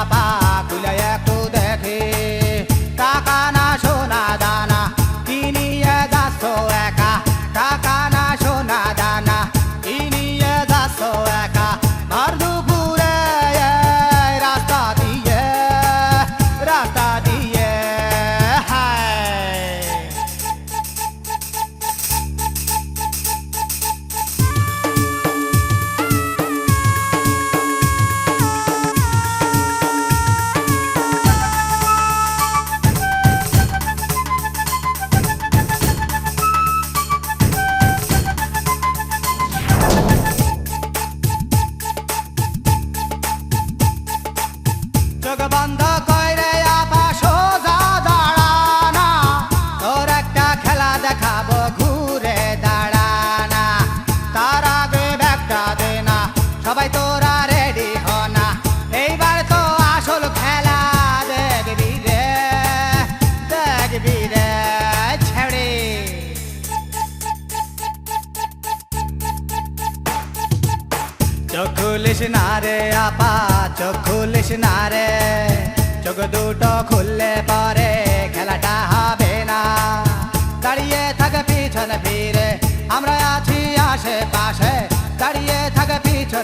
আপা খুলে একটু দেখি। টাকা না সবাই তোরা রেডি হ না। এইবার তো আসল খেলা দেখবি রে দেখবি রে, ছেড়ে। চোখ খুলিস না রে, আপা, চোখ খুলিস না রে। চোখ দুটো খুললে পরে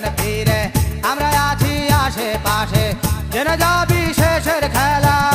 পিছন ফিরে। আমরা আছি আশেপাশে। জেনে যাবি শেষের খেলার